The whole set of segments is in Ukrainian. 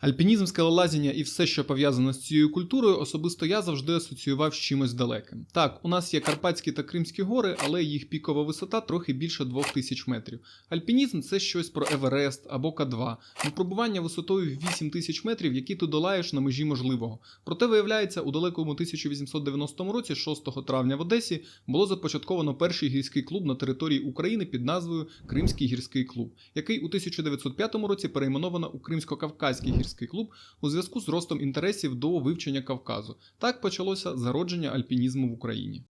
Альпінізм скелелазіння і все, що пов'язано з цією культурою, особисто я завжди асоціював з чимось далеким. Так, у нас є Карпатські та Кримські гори, але їх пікова висота трохи більше 2000 метрів. Альпінізм це щось про Еверест або К2, випробування висотою в 8000 метрів, які ти долаєш на межі можливого. Проте виявляється, у далекому 1890 році, 6 травня в Одесі, було започатковано перший гірський клуб на території України під назвою Кримський гірський клуб, який у 1905 році перейменовано у Кримсько-Кавказький гірський Альпіністський клуб у зв'язку з ростом інтересів до вивчення Кавказу. Так почалося зародження альпінізму в Україні.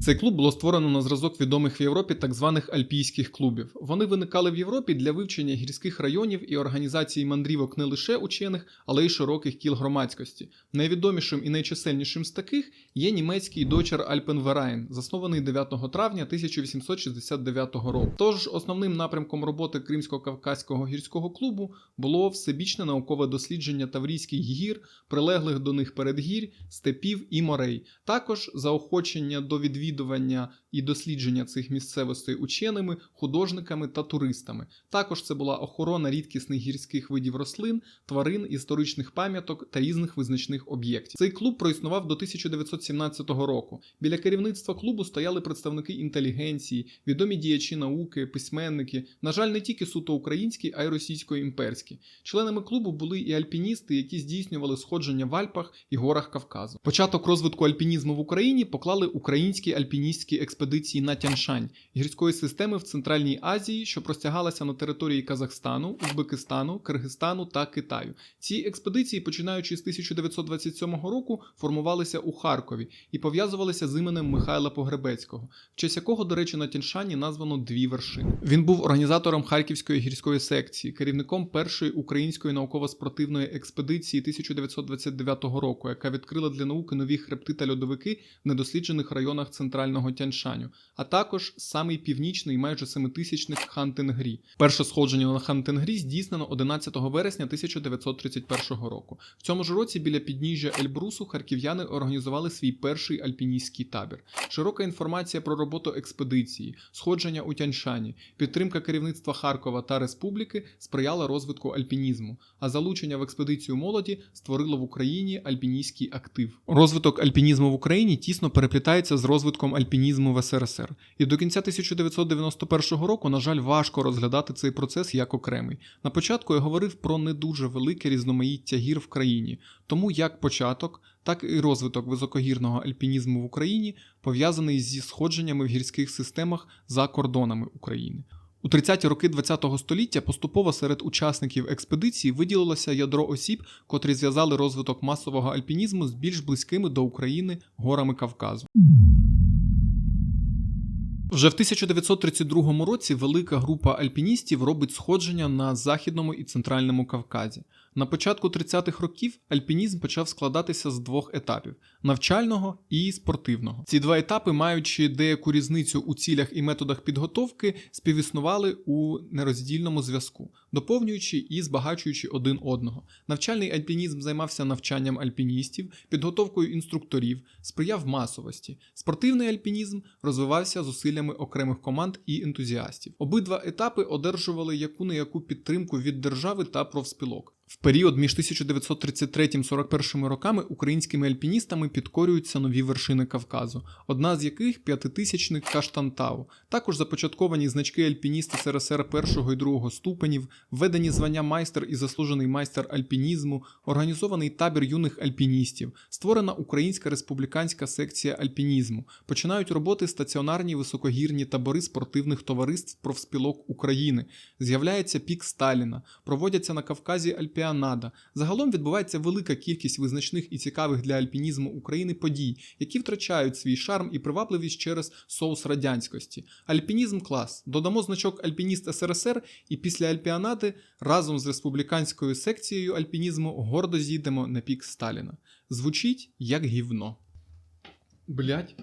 Цей клуб було створено на зразок відомих в Європі так званих альпійських клубів. Вони виникали в Європі для вивчення гірських районів і організації мандрівок не лише учених, але й широких кіл громадськості. Найвідомішим і найчисельнішим з таких є німецький дочер Альпенверайн, заснований 9 травня 1869 року. Тож основним напрямком роботи Кримсько-Кавказького гірського клубу було всебічне наукове дослідження Таврійських гір, прилеглих до них передгір, степів і морей, також заохочення до відвідування відвідування і дослідження цих місцевостей ученими, художниками та туристами. Також це була охорона рідкісних гірських видів рослин, тварин, історичних пам'яток та різних визначних об'єктів. Цей клуб проіснував до 1917 року. Біля керівництва клубу стояли представники інтелігенції, відомі діячі науки, письменники. На жаль, не тільки суто українські, а й російсько-імперські. Членами клубу були і альпіністи, які здійснювали сходження в Альпах і горах Кавказу. Початок розвитку альпінізму в Україні поклали українські Альпіністські експедиції на Тяншань, гірської системи в Центральній Азії, що простягалася на території Казахстану, Узбекистану, Киргизстану та Китаю. Ці експедиції, починаючи з 1927 року, формувалися у Харкові і пов'язувалися з іменем Михайла Погребецького, в честь якого, до речі, на Тяншані названо дві вершини. Він був організатором Харківської гірської секції, керівником першої української науково-спортивної експедиції 1929 року, яка відкрила для науки нові хребти та льодовики в недосліджених районах Центральної центрального Тяньшаню, а також самий північний майже семитисячник Хантингрі. Перше сходження на Хантингрі здійснено 11 вересня 1931 року. В цьому ж році біля підніжжя Ельбрусу харків'яни організували свій перший альпіністський табір. Широка інформація про роботу експедиції, сходження у Тяньшані, підтримка керівництва Харкова та Республіки сприяла розвитку альпінізму, а залучення в експедицію молоді створило в Україні альпіністський актив. Розвиток альпінізму в Україні тісно переплітається з розвитком розвитком альпінізму в СРСР, і до кінця 1991 року, на жаль, важко розглядати цей процес як окремий. На початку я говорив про не дуже велике різноманіття гір в країні, тому як початок, так і розвиток високогірного альпінізму в Україні пов'язаний зі сходженнями в гірських системах за кордонами України. У 30-ті роки ХХ століття поступово серед учасників експедиції виділилося ядро осіб, котрі зв'язали розвиток масового альпінізму з більш близькими до України горами Кавказу. Вже в 1932 році велика група альпіністів робить сходження на західному і центральному Кавказі. На початку 30-х років альпінізм почав складатися з двох етапів навчального і спортивного. Ці два етапи, маючи деяку різницю у цілях і методах підготовки, співіснували у нероздільному зв'язку, доповнюючи і збагачуючи один одного. Навчальний альпінізм займався навчанням альпіністів, підготовкою інструкторів, сприяв масовості. Спортивний альпінізм розвивався зусиллями окремих команд і ентузіастів. Обидва етапи одержували яку не яку підтримку від держави та профспілок. В період між 1933-41 роками українськими альпіністами підкорюються нові вершини Кавказу, одна з яких п'ятитисячник Каштантау. Також започатковані значки альпініста СРСР першого і другого ступенів, введені звання майстер і заслужений майстер альпінізму, організований табір юних альпіністів, створена Українська республіканська секція альпінізму. Починають роботи стаціонарні високогірні табори спортивних товариств профспілок України. З'являється пік Сталіна, проводяться на Кавказі альпінізм. Піанада. Загалом відбувається велика кількість визначних і цікавих для альпінізму України подій, які втрачають свій шарм і привабливість через соус радянськості. Альпінізм клас. Додамо значок Альпініст СРСР, і після Альпіанади разом з республіканською секцією альпінізму гордо зійдемо на пік Сталіна. Звучить як гівно. Блять.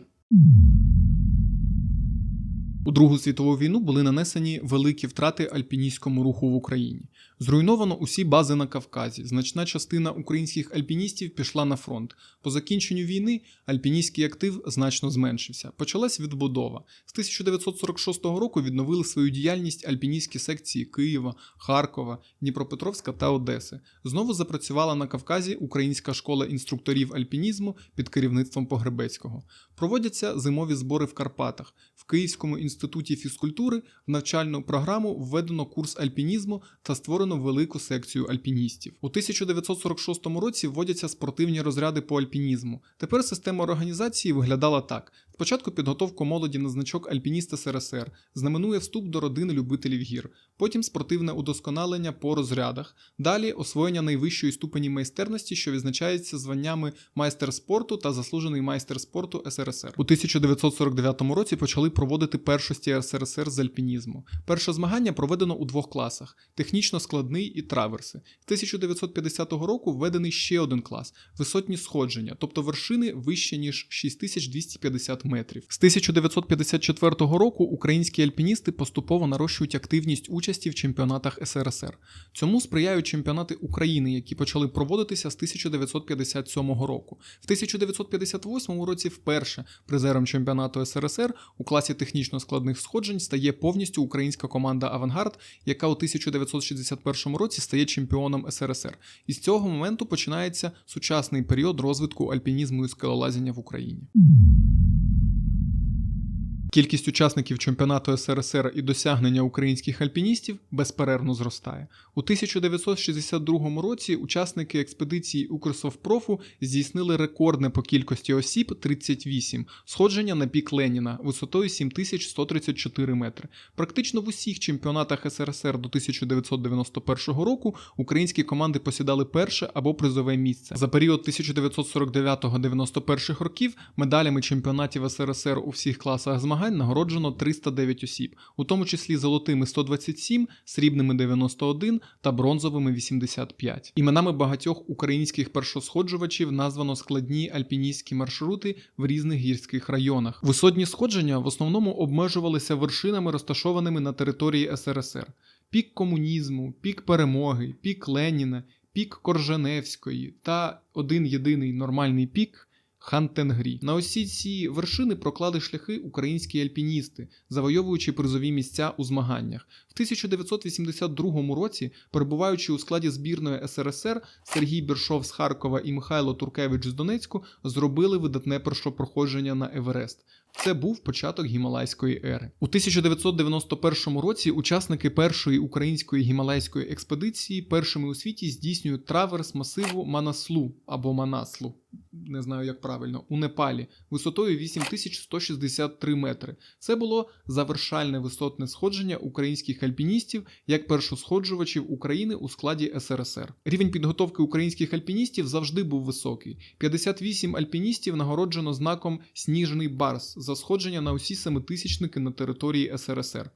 У Другу світову війну були нанесені великі втрати альпіністському руху в Україні. Зруйновано усі бази на Кавказі. Значна частина українських альпіністів пішла на фронт. По закінченню війни альпіністський актив значно зменшився. Почалась відбудова. З 1946 року відновили свою діяльність альпіністські секції Києва, Харкова, Дніпропетровська та Одеси. Знову запрацювала на Кавказі Українська школа інструкторів альпінізму під керівництвом Погребецького. Проводяться зимові збори в Карпатах. В Київському інституті фізкультури в навчальну програму введено курс альпінізму та створено велику секцію альпіністів. У 1946 році вводяться спортивні розряди по альпінізму. Тепер система організації виглядала так: спочатку підготовку молоді на значок альпініста СРСР, знаменує вступ до родини любителів гір, потім спортивне удосконалення по розрядах, далі освоєння найвищої ступені майстерності, що відзначається званнями майстер спорту та заслужений майстер спорту СРСР. У 1949 році почали проводити першості СРСР з альпінізму. Перше змагання проведено у двох класах: технічно складний і траверси. З 1950 року введений ще один клас висотні сходження, тобто вершини вище ніж 6250 метрів. З 1954 року українські альпіністи поступово нарощують активність участі в чемпіонатах СРСР. Цьому сприяють чемпіонати України, які почали проводитися з 1957 року. В 1958 році вперше призером чемпіонату СРСР у класі технічно складних сходжень стає повністю українська команда Авангард, яка у 1961 році стає чемпіоном СРСР. І з цього моменту починається сучасний період розвитку альпінізму і скелолазіння в Україні. Кількість учасників чемпіонату СРСР і досягнення українських альпіністів безперервно зростає. У 1962 році учасники експедиції Укрсовпрофу здійснили рекордне по кількості осіб 38 сходження на пік Леніна висотою 7134 метри. Практично в усіх чемпіонатах СРСР до 1991 року українські команди посідали перше або призове місце. За період 1949-91 років медалями чемпіонатів СРСР у всіх класах змагань нагороджено 309 осіб, у тому числі золотими 127, срібними 91 та бронзовими 85. Іменами багатьох українських першосходжувачів названо складні альпіністські маршрути в різних гірських районах. Висотні сходження в основному обмежувалися вершинами, розташованими на території СРСР: пік комунізму, пік перемоги, пік Леніна, пік Корженевської та один єдиний нормальний пік. Хантенгрі. На усі ці вершини проклали шляхи українські альпіністи, завойовуючи призові місця у змаганнях. В 1982 році, перебуваючи у складі збірної СРСР, Сергій Біршов з Харкова і Михайло Туркевич з Донецьку зробили видатне першопроходження на Еверест. Це був початок гімалайської ери. У 1991 році учасники першої української гімалайської експедиції першими у світі здійснюють траверс масиву Манаслу або Манаслу. Не знаю, як правильно, у Непалі висотою 8163 метри. Це було завершальне висотне сходження українських альпіністів як першосходжувачів України у складі СРСР. Рівень підготовки українських альпіністів завжди був високий. 58 альпіністів нагороджено знаком Сніжний Барс за сходження на усі семитисячники на території СРСР.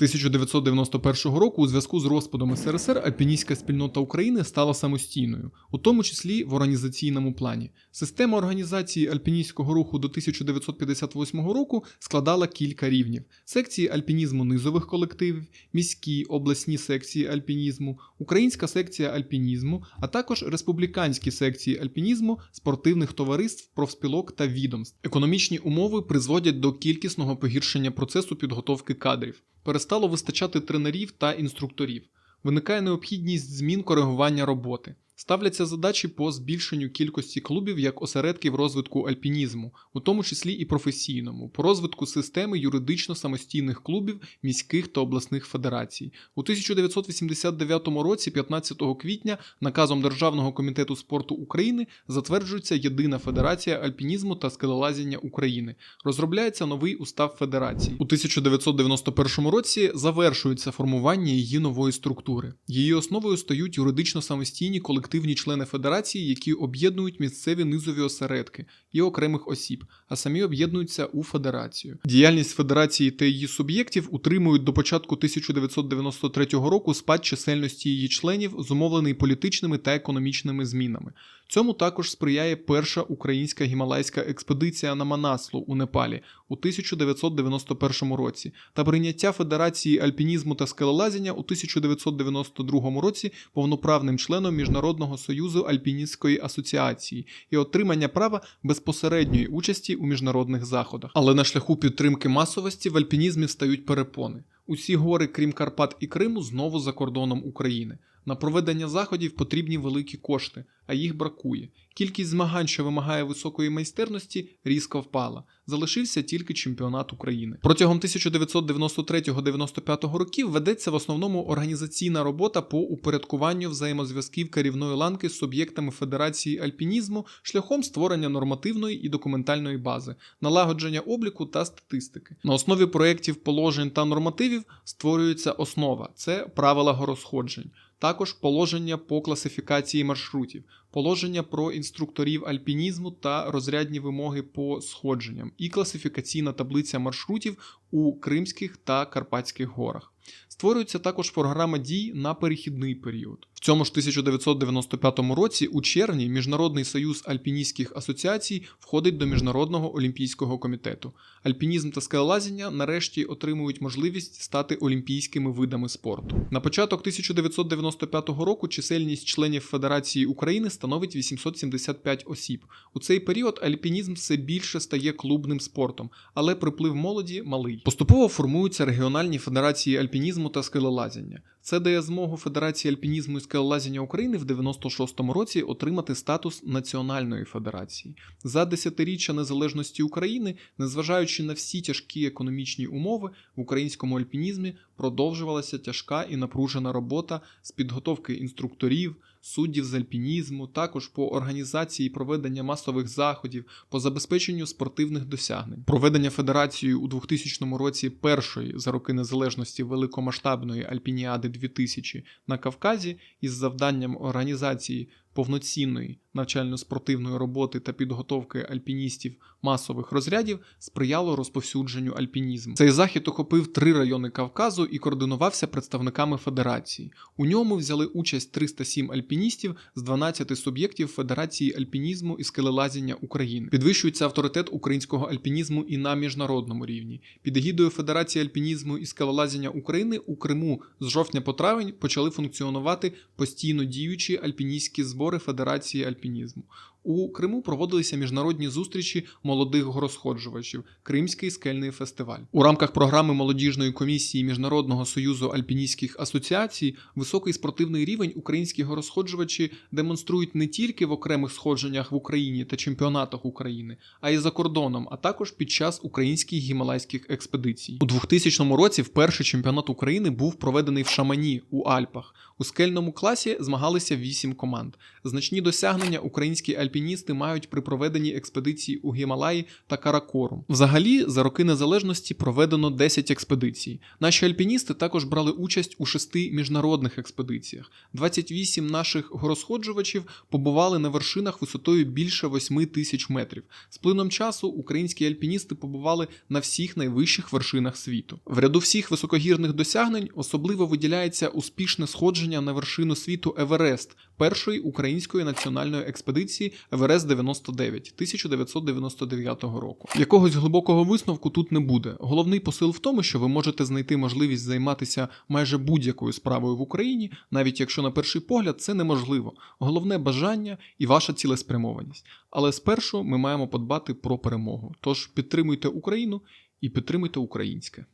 З 1991 року у зв'язку з розпадом СРСР альпіністська спільнота України стала самостійною, у тому числі в організаційному плані. Система організації альпіністського руху до 1958 року складала кілька рівнів: секції альпінізму низових колективів, міські обласні секції альпінізму, українська секція альпінізму, а також республіканські секції альпінізму, спортивних товариств, профспілок та відомств. Економічні умови призводять до кількісного погіршення процесу підготовки кадрів. Перестало вистачати тренерів та інструкторів. Виникає необхідність змін коригування роботи. Ставляться задачі по збільшенню кількості клубів як осередків розвитку альпінізму, у тому числі і професійному, по розвитку системи юридично самостійних клубів міських та обласних федерацій. У 1989 році, 15 квітня, наказом Державного комітету спорту України затверджується єдина федерація альпінізму та скелелазіння України. Розробляється новий устав федерації. У 1991 році завершується формування її нової структури. Її основою стають юридично самостійні колективи активні члени федерації, які об'єднують місцеві низові осередки і окремих осіб, а самі об'єднуються у федерацію. Діяльність федерації та її суб'єктів утримують до початку 1993 року спад чисельності її членів, зумовлений політичними та економічними змінами. Цьому також сприяє перша українська гімалайська експедиція на Манаслу у Непалі у 1991 році та прийняття Федерації альпінізму та скелелазіння у 1992 році повноправним членом Міжнародного союзу альпіністської асоціації і отримання права безпосередньої участі у міжнародних заходах. Але на шляху підтримки масовості в альпінізмі стають перепони. Усі гори, крім Карпат і Криму, знову за кордоном України. На проведення заходів потрібні великі кошти, а їх бракує. Кількість змагань, що вимагає високої майстерності, різко впала. Залишився тільки чемпіонат України. Протягом 1993-95 років ведеться в основному організаційна робота по упорядкуванню взаємозв'язків керівної ланки з суб'єктами Федерації альпінізму шляхом створення нормативної і документальної бази, налагодження обліку та статистики. На основі проєктів положень та нормативів створюється основа це правила горосходжень. Також положення по класифікації маршрутів, положення про інструкторів альпінізму та розрядні вимоги по сходженням, і класифікаційна таблиця маршрутів у Кримських та Карпатських горах. Створюється також програма дій на перехідний період. В цьому ж 1995 році, у червні, Міжнародний союз альпіністських асоціацій входить до Міжнародного олімпійського комітету. Альпінізм та скелелазіння нарешті отримують можливість стати олімпійськими видами спорту. На початок 1995 року чисельність членів Федерації України становить 875 осіб. У цей період альпінізм все більше стає клубним спортом, але приплив молоді малий. Поступово формуються регіональні федерації альпінізму та скелелазіння. Це дає змогу Федерації альпінізму і скелелазіння України в 96-му році отримати статус національної федерації. За десятиріччя незалежності України, незважаючи на всі тяжкі економічні умови, в українському альпінізмі продовжувалася тяжка і напружена робота з підготовки інструкторів, суддів з альпінізму, також по організації проведення масових заходів, по забезпеченню спортивних досягнень. Проведення федерацією у 2000 році першої за роки незалежності великомасштабної альпініади 2000 на Кавказі із завданням організації повноцінної навчально-спортивної роботи та підготовки альпіністів масових розрядів сприяло розповсюдженню альпінізму. Цей захід охопив три райони Кавказу і координувався представниками федерації. У ньому взяли участь 307 альпіністів з 12 суб'єктів Федерації альпінізму і скелелазіння України. Підвищується авторитет українського альпінізму і на міжнародному рівні. Під егідою Федерації альпінізму і скелелазіння України у Криму з жовтня по травень почали функціонувати постійно діючі альпіністські збори Федерації альпінізму. У Криму проводилися міжнародні зустрічі молодих горосходжувачів, Кримський скельний фестиваль. У рамках програми молодіжної комісії Міжнародного союзу альпіністських асоціацій високий спортивний рівень українські горосходжувачі демонструють не тільки в окремих сходженнях в Україні та чемпіонатах України, а й за кордоном, а також під час українських гімалайських експедицій. У 2000 році вперше чемпіонат України був проведений в Шамані у Альпах. У скельному класі змагалися 8 команд. Значні досягнення українські альпіністи мають при проведенні експедицій у Гімалаї та Каракорум. Взагалі, за роки незалежності проведено 10 експедицій. Наші альпіністи також брали участь у шести міжнародних експедиціях. 28 наших горосходжувачів побували на вершинах висотою більше 8 тисяч метрів. З плином часу українські альпіністи побували на всіх найвищих вершинах світу. В ряду всіх високогірних досягнень особливо виділяється успішне сходження на вершину світу Еверест першої української національної експедиції Еверест 99 1999 року. Якогось глибокого висновку тут не буде. Головний посил в тому, що ви можете знайти можливість займатися майже будь-якою справою в Україні, навіть якщо на перший погляд це неможливо. Головне бажання і ваша цілеспрямованість. Але спершу ми маємо подбати про перемогу. Тож підтримуйте Україну і підтримуйте українське.